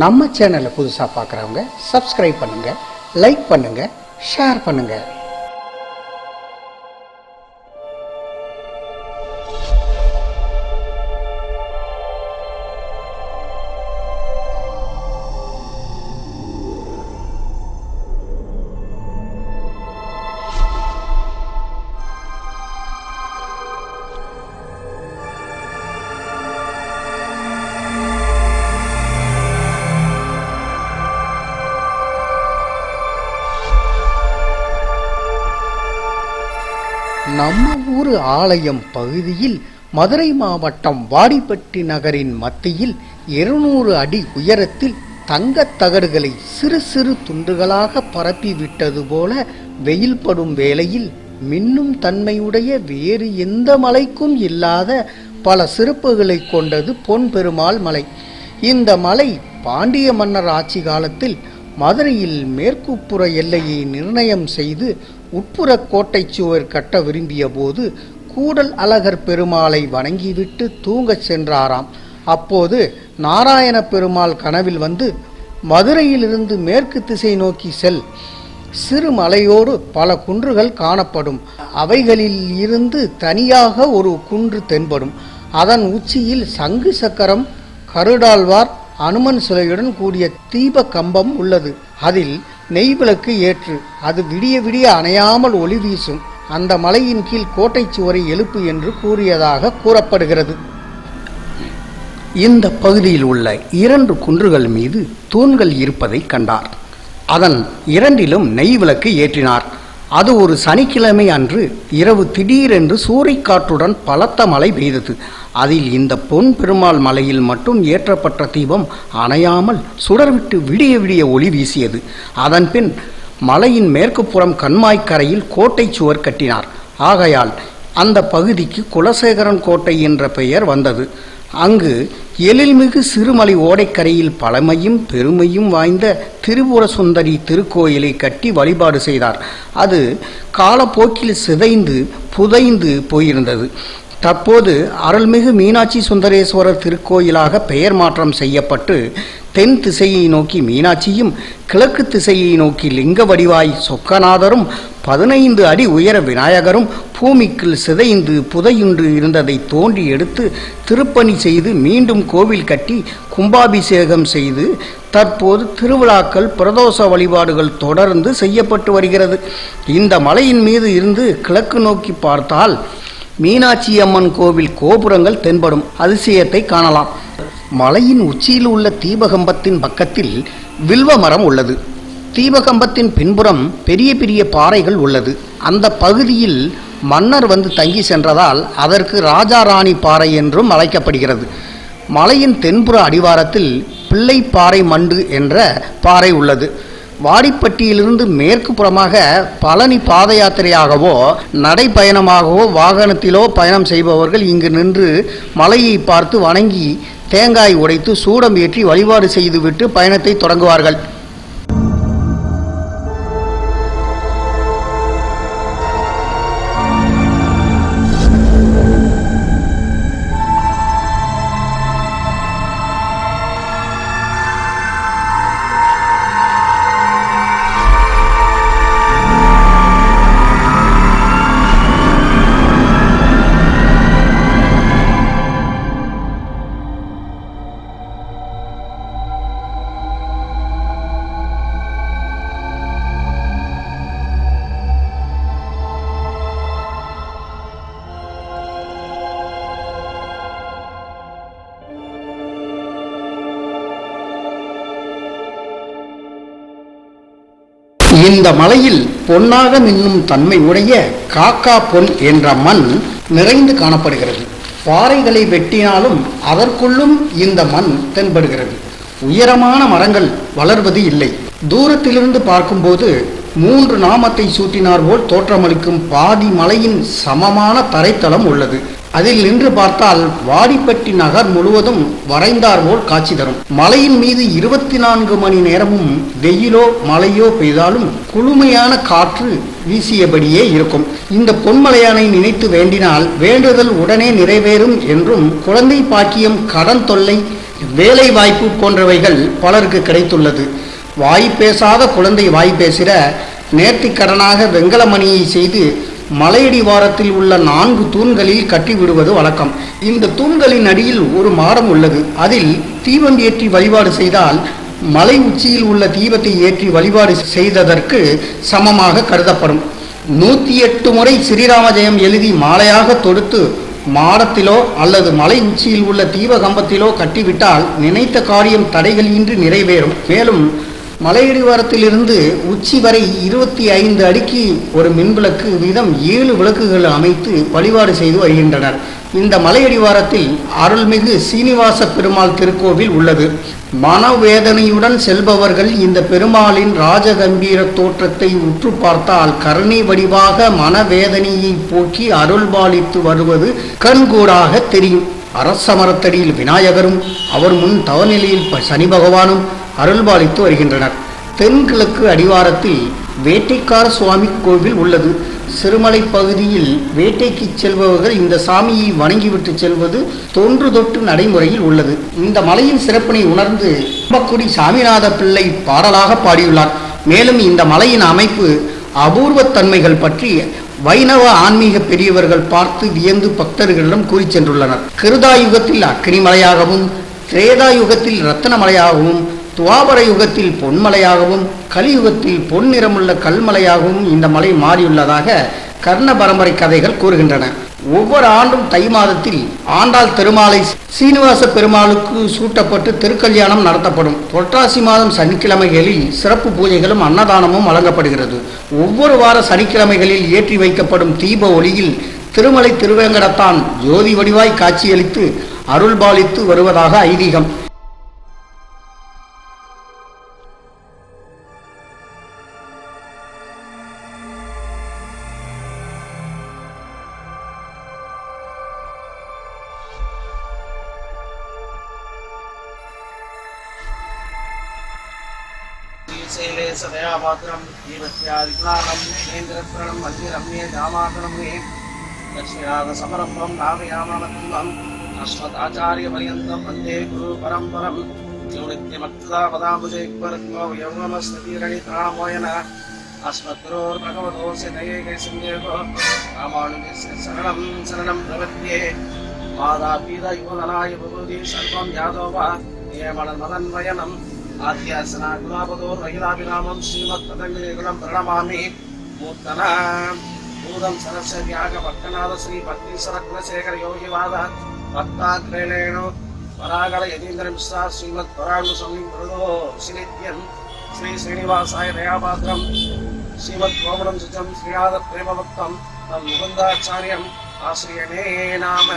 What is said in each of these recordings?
நம்ம சேனலை புதுசாக பார்க்குறவங்க சப்ஸ்கிரைப் பண்ணுங்கள் லைக் பண்ணுங்கள் ஷேர் பண்ணுங்கள் நம்ம ஊர் ஆலயம் பகுதியில் மதுரை மாவட்டம் வாடிப்பட்டி நகரின் மத்தியில் இருநூறு அடி உயரத்தில் தங்கத் தகடுகளை சிறு சிறு துண்டுகளாக பரப்பிவிட்டது போல வெயில் படும் வேளையில் மின்னும் தன்மையுடைய வேறு எந்த மலைக்கும் இல்லாத பல சிறப்புகளை கொண்டது பொன் பெருமாள் மலை. இந்த மலை பாண்டிய மன்னர் ஆட்சி காலத்தில் மதுரையில் மேற்குப்புற எல்லையை நிர்ணயம் செய்து உட்புற கோட்டை சுவர் கட்ட விரும்பிய போது கூடல் அழகர் பெருமாளை வணங்கிவிட்டு தூங்கச் சென்றாராம். அப்போது நாராயண பெருமாள் கனவில் வந்து மதுரையிலிருந்து மேற்கு திசை நோக்கி செல். சிறு மலையோடு பல குன்றுகள் காணப்படும். அவைகளில் இருந்து தனியாக ஒரு குன்று தென்படும். அதன் உச்சியில் சங்கு சக்கரம் கருடாழ்வார் அனுமன் சிலையுடன் கூடிய தீப கம்பம் உள்ளது. அதில் நெய் விளக்கு ஏற்று அது விடிய விடிய அணையாமல் ஒளி வீசும் அந்த மலையின் கீழ் கோட்டைச் சுவரை எழுப்பு என்று கூறியதாக கூறப்படுகிறது. இந்த பகுதியில் உள்ள இரண்டு குன்றுகள் மீது தூண்கள் இருப்பதை கண்டார். அதன் இரண்டிலும் நெய் விளக்கு ஏற்றினார். அது ஒரு சனிக்கிழமை அன்று இரவு திடீரென்று சூறைக்காற்றுடன் பலத்த மழை பெய்தது. அதில் இந்த பொன் பெருமாள் மலையில் மட்டும் ஏற்றப்பட்ட தீபம் அணையாமல் சுடர்விட்டு விடிய விடிய ஒளி வீசியது. அதன்பின் மலையின் மேற்கு புறம் கண்மாய்க்கரையில் கோட்டை சுவர் கட்டினார். ஆகையால் அந்த பகுதிக்கு குலசேகரன் கோட்டை என்ற பெயர் வந்தது. அங்கு எழில்மிகு சிறுமலை ஓடைக்கரையில் பழமையும் பெருமையும் வாய்ந்த திரிபுர சுந்தரி திருக்கோயிலை கட்டி வழிபாடு செய்தார். அது காலப்போக்கில் சிதைந்து புதைந்து போயிருந்தது. தற்போது அருள்மிகு மீனாட்சி சுந்தரேஸ்வரர் திருக்கோயிலாக பெயர் மாற்றம் செய்யப்பட்டு தென் திசையை நோக்கி மீனாட்சியும் கிழக்கு திசையை நோக்கி லிங்க வடிவாய் சொக்கநாதரும் பதினைந்து அடி உயர விநாயகரும் பூமிக்குள் சிதைந்து புதையுண்டு இருந்ததை தோண்டி எடுத்து திருப்பணி செய்து மீண்டும் கோவில் கட்டி கும்பாபிஷேகம் செய்து தற்போது திருவிழாக்கள் பிரதோஷ வழிபாடுகள் தொடர்ந்து செய்யப்பட்டு வருகிறது. இந்த மலையின் மீது இருந்து கிழக்கு நோக்கி பார்த்தால் மீனாட்சி அம்மன் கோவில் கோபுரங்கள் தென்படும் அதிசயத்தை காணலாம். மலையின் உச்சியில் உள்ள தீபகம்பத்தின் பக்கத்தில் வில்வ மரம் உள்ளது. தீபகம்பத்தின் பின்புறம் பெரிய பெரிய பாறைகள் உள்ளது. அந்த பகுதியில் மன்னர் வந்து தங்கி சென்றதால் அதற்கு ராஜாராணி பாறை என்றும் அழைக்கப்படுகிறது. மலையின் தென்புற அடிவாரத்தில் பிள்ளைப்பாறை மண்டு என்ற பாறை உள்ளது. வாடிப்பட்டியிலிருந்து மேற்கு புறமாக பழனி பாத யாத்திரையாகவோ நடைப்பயணமாகவோ வாகனத்திலோ பயணம் செய்பவர்கள் இங்கு நின்று மலையை பார்த்து வணங்கி தேங்காய் உடைத்து சூடம் ஏற்றி வழிபாடு செய்துவிட்டு பயணத்தை தொடங்குவார்கள். இந்த மலையில் பொன்னாக மின்னும் தன்மை உடைய காக்கா பொன் என்ற மண் நிறைந்து காணப்படுகிறது. பாறைகளை வெட்டினாலும் அதற்குள்ளும் இந்த மண் தென்படுகிறது. உயரமான மரங்கள் வளர்வது இல்லை. தூரத்திலிருந்து பார்க்கும்போது மூன்று நாமத்தை சூட்டினார் போல் தோற்றமளிக்கும் பாதி மலையின் சமமான தரைத்தளம் உள்ளது. அதில் நின்று பார்த்தால் வாடிப்பட்டி நகர் முழுவதும் வரைந்தார் போல் காட்சி தரும். மலையின் மீது இருபத்தி நான்கு மணி நேரமும் வெயிலோ மழையோ பெய்தாலும் குளுமையான காற்று வீசியபடியே இருக்கும். இந்த பொன்மலையானை நினைத்து வேண்டினால் வேண்டுதல் உடனே நிறைவேறும் என்றும் குழந்தை பாக்கியம் கடன் தொல்லை வேலை வாய்ப்பு போன்றவைகள் பலருக்கு கிடைத்துள்ளது. வாய் பேசாத குழந்தை வாய் பேசுகிற நேர்த்திக்கடனாக வெங்கலமணியை செய்து மலையடி வாரத்தில் உள்ள நான்கு தூண்களில் கட்டிவிடுவது வழக்கம். இந்த தூண்களின் அடியில் ஒரு மாடம் உள்ளது. அதில் தீபம் ஏற்றி வழிபாடு செய்தால் மலை உச்சியில் உள்ள தீபத்தை ஏற்றி வழிபாடு செய்ததற்கு சமமாக கருதப்படும். நூற்றி எட்டு முறை ஸ்ரீராம ஜெயம் எழுதி மாலையாக தொடுத்து மாடத்திலோ அல்லது மலை உச்சியில் உள்ள தீபகம்பத்திலோ கட்டிவிட்டால் நினைத்த காரியம் தடைகளின்றி நிறைவேறும். மேலும் மலையடிவாரத்திலிருந்து உச்சி வரை இருபத்தி ஐந்து அடிக்கு ஒரு மின்விளக்கு வீதம் ஏழு விளக்குகள் அமைத்து வழிபாடு செய்து வருகின்றனர். இந்த மலையடிவாரத்தில் அருள்மிகு சீனிவாச பெருமாள் திருக்கோவில் உள்ளது. மனவேதனையுடன் செல்பவர்கள் இந்த பெருமாளின் ராஜகம்பீர தோற்றத்தை உற்று பார்த்தால் கருணை வடிவாக மனவேதனையை போக்கி அருள்பாலித்து வருவது கண்கூடாக தெரியும். அரச மரத்தடியில் விநாயகரும் அவர் முன் தவநிலையில் சனி பகவானும் அருள்பாலித்து வருகின்றனர். தென்கிழக்கு அடிவாரத்தில் வேட்டைக்கார சுவாமி கோவில் உள்ளது. சிறுமலை பகுதியில் வேட்டைக்கு செல்பவர்கள் இந்த சாமியை வணங்கிவிட்டு செல்வது தொன்று தொட்டு நடைமுறையில் உள்ளது. இந்த மலையின் சிறப்பினை உணர்ந்து கும்பக்குடி சாமிநாத பிள்ளை பாடலாக பாடியுள்ளார். மேலும் இந்த மலையின் அமைப்பு அபூர்வத்தன்மைகள் பற்றி வைணவ ஆன்மீக பெரியவர்கள் பார்த்து வியந்து பக்தர்களிடம் கூறிச் சென்றுள்ளனர். கிருதாயுகத்தில் அக்னிமலையாகவும் திரேதாயுகத்தில் ரத்தனமலையாகவும் துவாபர யுகத்தில் பொன்மலையாகவும் கலியுகத்தில் பொன் நிறமுள்ள கல்மலையாகவும் இந்த மலை மாறியுள்ளதாக கர்ண பரம்பரை கதைகள் கூறுகின்றன. ஒவ்வொரு ஆண்டும் தை மாதத்தில் ஆண்டாள் திருமாலை சீனிவாச பெருமாளுக்கு சூட்டப்பட்டு திருக்கல்யாணம் நடத்தப்படும். புரட்டாசி மாதம் சனிக்கிழமைகளில் சிறப்பு பூஜைகளும் அன்னதானமும் வழங்கப்படுகிறது. ஒவ்வொரு வார சனிக்கிழமைகளில் ஏற்றி வைக்கப்படும் தீப ஒளியில் திருமலை திருவேங்கடத்தான் ஜோதி வடிவாய் காட்சியளித்து அருள்பாலித்து வருவதாக ஐதீகம். श्रीशैले सदयापात्रं जीवत्यादिगुणानं केन्द्रप्रणं मन्दिरम्ये जामातनं मे दक्षिणादसमरम्भं नामयामनत्वम् अस्मदाचार्यपर्यन्तं वन्दे गुरुपरम्परं यो नित्यमक्तदा पदाम्बुजैक्वरत्वो यौवनस्थितिरणितामोयन अस्मद्गुरोर्भगवतोऽस्य दयैकसिंहेको रामानुजस्य शरणं शरणं प्रपद्ये मातापीतयुवननाय विभूति सर्वं यादो वा नियमनमदन्वयनम् ஆத்தியாசனா குணாபதோர் ரயிலாபிராமம் ஸ்ரீமத் பதவிகுலம் பிரணமாமி மூர்த்தனா பூதம் சரஸ்வதியாக பக்தநாத ஸ்ரீ பத்னீஸ்வர குலசேகர யோகிவாத பக்தாக்ரேணேனோ பராகல யதீந்திர மிஸ்ரா ஸ்ரீமத் பராகு சுவாமி பிரதோ ஸ்ரீநித்யன் ஸ்ரீ ஸ்ரீனிவாசாய தயாபாத்திரம் ஸ்ரீமத் கோமடம் சுஜம் ஸ்ரீநாத பிரேமபக்தம் தம் முகுந்தாச்சாரியம் ஆசிரியனே நாம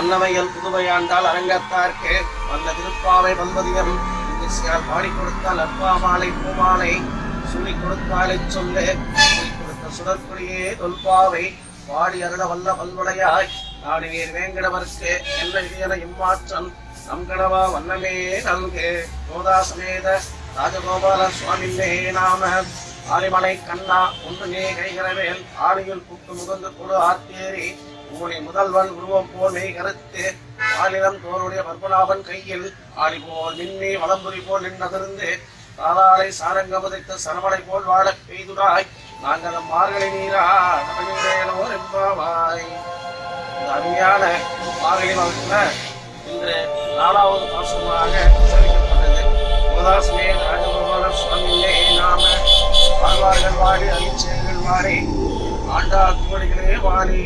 அன்னமையல் புதுவையாண்டால் அரங்கத்தார்க்கு வந்த திருப்பாவை வந்ததியம் இங்கிசியார் பாடி கொடுத்தால் அப்பாமாலை பூமாலை சொல்லி கொடுத்தாலே சொல்லு. சொல்லி கொடுத்த சுடற்குடியே தொல்பாவை பாடி அருள வல்ல பல்வடையாய் நாடுவீர் வேங்கடவர்க்கு என்ன விதியன இம்மாற்றம் நம் கடவா வண்ணமே நல்கு. யோதா சமேத ராஜகோபால சுவாமியே நாம. ஆலிமலை கண்ணா ஒன்று நீ கைகரவேல் ஆணியில் புட்டு முகந்து குழு ஆத்தேரி ஊனி முதல்வன் உருவம் போல் மெய் கருத்து. ஆலினம் தோருடைய பத்மநாபன் கையில் ஆடி போல் மின்னி போல் நின்னதிருந்து தாதாளை சாரங்க புதைத்த சரவணை போல் வாழ பெய்துடாய். நாங்கள் மார்கழி நீரா தமிழேனோ என்பாவாய். இந்த அருமையான மார்கழி மாதத்தில் இன்று நாலாவது மாசமாக சிறப்பிக்கப்பட்டது உபதாசமே ராஜபகவான சுவாமியே நாம வாழ்வார்கள் வாடி அழிச்செயல்கள் வாடி. ஆண்டா கோடிகளே வாடி.